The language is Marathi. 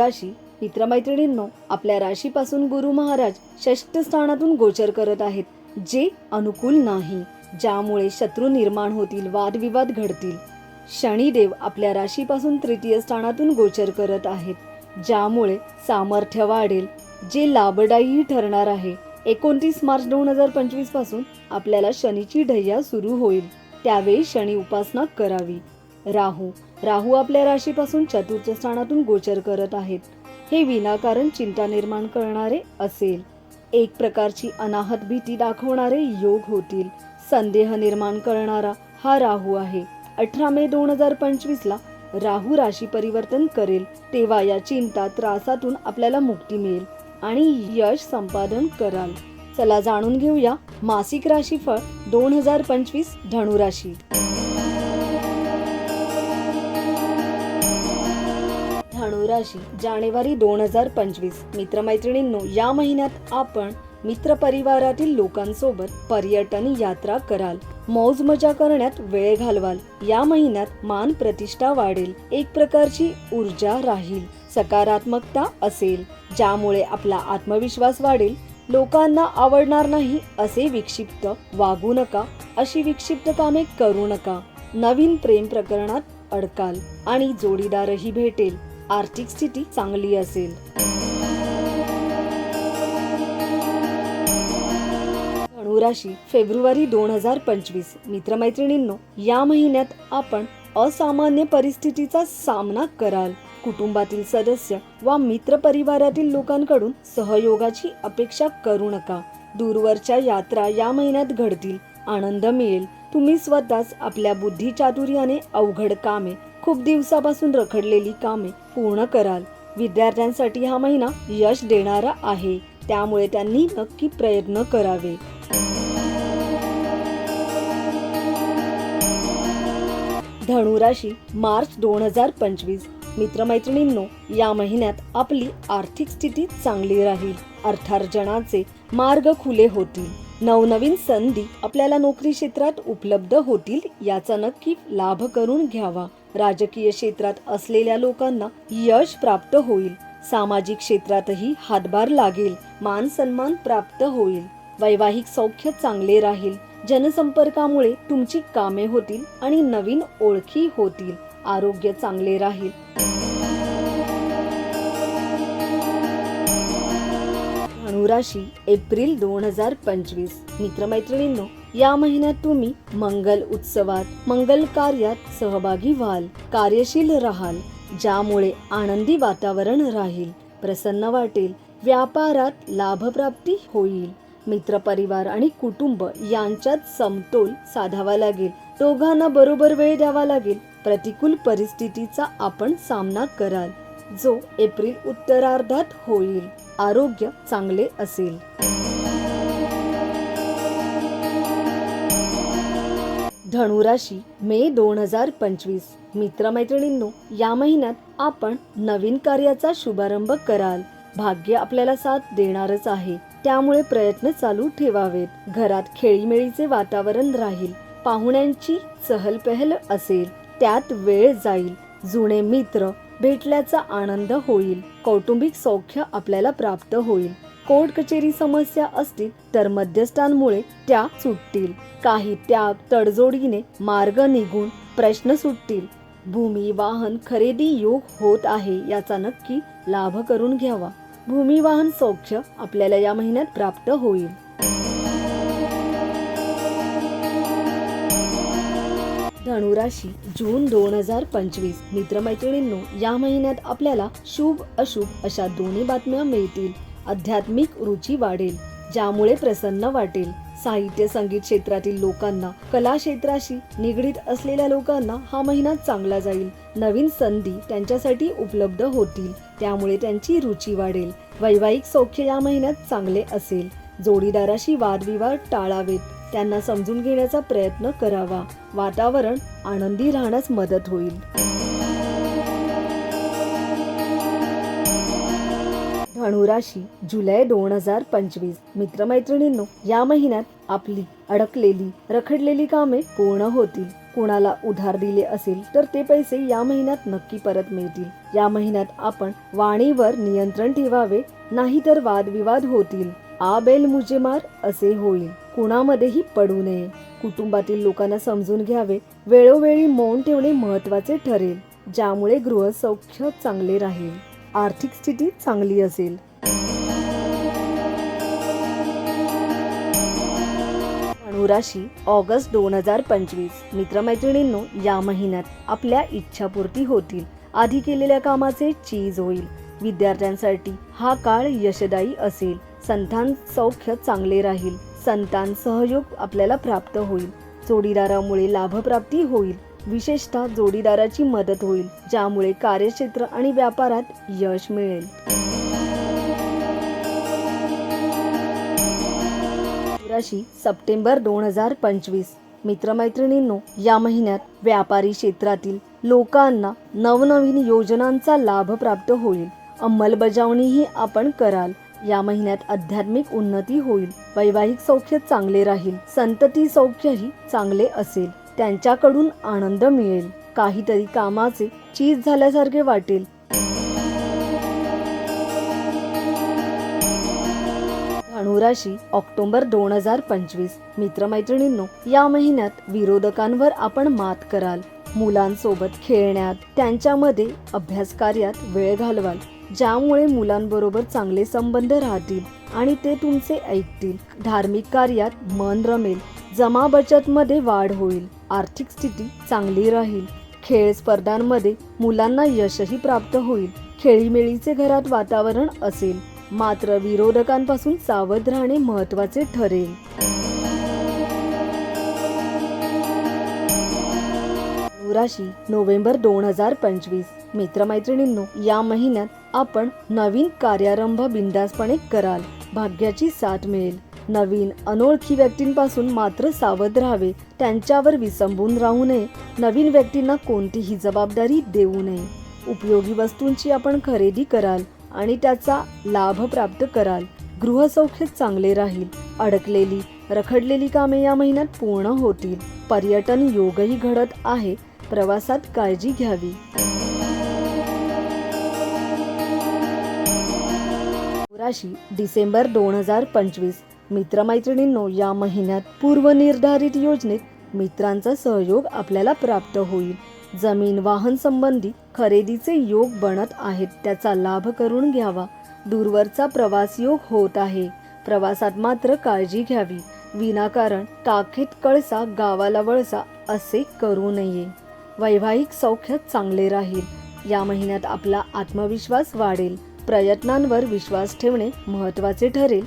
राशी मित्रमैत्रिणींनो आपल्या राशीपासून गुरु महाराज षष्ठ स्थानातून गोचर करत आहेत जे अनुकूल नाही ज्यामुळे शत्रू निर्माण होतील वादविवाद घडतील. शनिदेव आपल्या राशीपासून तृतीय स्थानातून गोचर करत आहेत ज्यामुळे सामर्थ्य वाढेल जे लाभदायी ठरणार आहे. एकोणतीस मार्च दोन हजार पंचवीसपासून आपल्याला शनीची ढय्या सुरू होईल त्यावेळी शनी उपासना करावी. राहू राहू आपल्या राशीपासून चतुर्थ स्थानातून गोचर करत आहेत. हे विनाकारण चिंता निर्माण करणारे असेल. एक प्रकारची अनाहत भीती दाखवणारे योग होतील. संदेह निर्माण करणारा हा राहू आहे. अठरा मे दोन हजार पंचवीस ला राहू राशी परिवर्तन करेल. तेव्हा या चिंता त्रासातून आपल्याला मुक्ती मिळेल आणि यश संपादन कराल. चला जाणून घेऊया मासिक राशीफळ दोन हजार पंचवीस धनुराशी राशी जानेवारी दोन हजार पंचवीस. मित्रमैत्रिणींनो या महिन्यात आपण मित्र परिवारातील लोकांसोबत पर्यटन यात्रा कराल. मौज मजा करण्यात वेळ घालवाल. या महिन्यात मान प्रतिष्ठा वाढेल. एक प्रकारची ऊर्जा राहील. सकारात्मकता असेल. ज्यामुळे आपला आत्मविश्वास वाढेल. लोकांना आवडणार नाही असे विक्षिप्त वागू नका. अशी विक्षिप्त कामे करू नका. नवीन प्रेम प्रकरणात अडकाल आणि जोडीदारही भेटेल. आर्थिक स्थिती चांगली असेल. धनुराशी फेब्रुवारी दोन हजार पंचवीस. मित्रमैत्रिणींनो या महिन्यात आपण असामान्य परिस्थितीचा सामना कराल. कुटुंबातील सदस्य वा मित्र परिवारातील लोकांकडून सहयोगाची अपेक्षा करू नका. दूरवरच्या यात्रा या महिन्यात घडतील. आनंद मिळेल. तुम्ही स्वतःच आपल्या बुद्धी चातुर्याने अवघड कामे खूप दिवसापासून रखडलेली कामे पूर्ण कराल. विद्यार्थ्यांसाठी हा महिना यश देणारा आहे. त्यामुळे त्यांनी नक्की प्रयत्न करावे. धनुराशी मार्च दोन हजार पंचवीस. मित्रमैत्रिणींनो या महिन्यात आपली आर्थिक स्थिती चांगली राहील. अर्थार्जनाचे मार्ग खुले होतील. नवनवीन संधी आपल्याला नोकरी क्षेत्रात उपलब्ध होतील याचा नक्की लाभ करून घ्यावा. राजकीय क्षेत्रात असलेल्या लोकांना यश प्राप्त होईल. सामाजिक क्षेत्रातही हातभार लागेल. मान सन्मान प्राप्त होईल. वैवाहिक सौख्य चांगले राहील. जनसंपर्कामुळे तुमची कामे होतील आणि नवीन ओळखी होतील. आरोग्य चांगले राहील. धनुराशी एप्रिल दोन हजार पंचवीस. मित्रमैत्रिणींनो या महिन्यात तुम्ही मंगल उत्सवात मंगल कार्यात सहभागी व्हाल कार्यशील राहाल ज्यामुळे आनंदी वातावरण राहील प्रसन्न वाटेल व्यापारात लाभप्राप्ती होईल. मित्रपरिवार आणि कुटुंब यांच्यात समतोल साधावा लागेल दोघांना बरोबर वेळ द्यावा लागेल प्रतिकूल परिस्थितीचा आपण सामना कराल जो एप्रिल उत्तरार्धात होईल. आरोग्य चांगले असेल. धनुराशी मे दोन हजार पंचवीस. मित्रमैत्रिणींनो या महिन्यात आपण नवीन कार्याचा शुभारंभ कराल. भाग्य आपल्याला साथ देणारच आहे. त्यामुळे प्रयत्न चालू ठेवावेत. घरात खेळीमेळीचे वातावरण राहील. पाहुण्यांची चहलपहल असेल. त्यात वेळ जाईल. जुने मित्र भेटल्याचा आनंद होईल. कौटुंबिक सौख्य आपल्याला प्राप्त होईल. कोर्ट कचेरी समस्या असतील तर मध्यस्थांमुळे त्या सुटतील. काही त्याग तडजोडीने मार्ग निघून प्रश्न सुटतील. भूमी वाहन खरेदी योग होत आहे याचा नक्की लाभ करून घ्यावा. भूमी वाहन सौख्य आपल्याला या महिन्यात प्राप्त होईल. धनुराशी जून दोन हजार पंचवीस. मित्रमैत्रिणींनो या महिन्यात आपल्याला शुभ अशुभ अशा दोन्ही बातम्या मिळतील. आध्यात्मिक रुची वाढेल ज्यामुळे प्रसन्न वाटेल. साहित्य संगीत क्षेत्रातील लोकांना कला क्षेत्राशी निगडीत असलेल्या लोकांना हा महिना चांगला जाईल. नवीन संधी त्यांच्यासाठी उपलब्ध होतील त्यामुळे त्यांची रुची वाढेल. वैवाहिक सौख्य या महिन्यात चांगले असेल. जोडीदाराशी वादविवाद टाळावेत. त्यांना समजून घेण्याचा प्रयत्न करावा. वातावरण आनंदी राहण्यास मदत होईल. धनुराशी जुलै दोन हजार पंचवीस. मित्रमैत्रिणींनो या महिन्यात आपली अडकलेली रखडलेली कामे पूर्ण होतील. कोणाला उधार दिले असेल तर ते पैसे या महिन्यात नक्की परत मिळतील. या महिन्यात आपण वाणीवर नियंत्रण ठेवावे नाहीतर वादविवाद होतील. आबेल मुजेमार असे होईल. कुणामध्येही पडू नये. कुटुंबातील लोकांना समजून घ्यावे वेळोवेळी मौन ठेवणे महत्त्वाचे ठरेल ज्यामुळे गृहसौख्य चांगले राहील आर्थिक स्थिती चांगली असेल. धनुराशी ऑगस्ट दोन हजार पंचवीस. मित्रमैत्रिणींनो या महिन्यात आपल्या इच्छापूर्ती होतील. आधी केलेल्या कामाचे चीज होईल. विद्यार्थ्यांसाठी हा काळ यशदायी असेल. संतान सौख्य चांगले राहील. संतान सहयोग आपल्याला प्राप्त होईल. जोडीदारामुळे लाभप्राप्ती होईल. विशेषतः जोडीदाराची मदत होईल ज्यामुळे कार्यक्षेत्र आणि व्यापारात यश मिळेल. राशी सप्टेंबर दोन हजार पंचवीस. मित्रमैत्रिणींनो या महिन्यात व्यापारी क्षेत्रातील लोकांना नवनवीन योजनांचा लाभ प्राप्त होईल. अंमलबजावणीही आपण कराल. या महिन्यात आध्यात्मिक उन्नती होईल. वैवाहिक सौख्य चांगले राहील. संतती सौख्यही चांगले असेल. त्यांच्याकडून आनंद मिळेल. काहीतरी कामाचे चीज झाल्यासारखे वाटेल. धनुराशी ऑक्टोबर दोन हजार पंचवीस. मित्रमैत्रिणींनो या महिन्यात विरोधकांवर आपण मात कराल. मुलांसोबत खेळण्यात त्यांच्यामध्ये अभ्यास कार्यात वेळ घालवाल. ज्यामुळे मुलांबरोबर चांगले संबंध राहतील आणि ते तुमचे ऐकतील. धार्मिक कार्यात मन रमेल जमा बचत मध्ये वाढ होईल आर्थिक स्थिती चांगली राहील. खेळ स्पर्धांमध्ये मुलांना यशही प्राप्त होईल. खेळीमेळीचे घरात वातावरण असेल मात्र विरोधकांपासून सावध राहणे महत्त्वाचे ठरेल. राशी नोव्हेंबर दोन हजार पंचवीस. मित्रमैत्रिणींनो या महिन्यात आपण नवीन कार्यारंभ बिंदासपणे कराल. भाग्याची साथ मिळेल. नवीन अनोळखी व्यक्तींपासून मात्र सावध राहावे. त्यांच्यावर विसंबून राहू नये. नवीन व्यक्तींना कोणतीही जबाबदारी देऊ नये. उपयोगी वस्तूंची आपण खरेदी कराल आणि त्याचा लाभ प्राप्त कराल. गृहसौख्य चांगले राहील. अडकलेली रखडलेली कामे या महिन्यात पूर्ण होतील. पर्यटन योगही घडत आहे. प्रवासात काळजी घ्यावी. राशी डिसेंबर दोन हजार पंचवीस. मित्रमैत्रिणींनो या महिन्यात पूर्वनिर्धारित योजनेत मित्रांचा सहयोग आपल्याला प्राप्त होईल. जमीन वाहन संबंधी खरेदीचे योग बनत आहेत. त्याचा लाभ करून घ्यावा. दूरवरचा प्रवास योग होत आहे. प्रवासात मात्र काळजी घ्यावी. विनाकारण टाकीत कळसा गावाला वळसा असे करू नये. वैवाहिक सौख्य चांगले राहील. या महिन्यात आपला आत्मविश्वास वाढेल. प्रयत्नांवर विश्वास ठेवणे महत्त्वाचे ठरेल.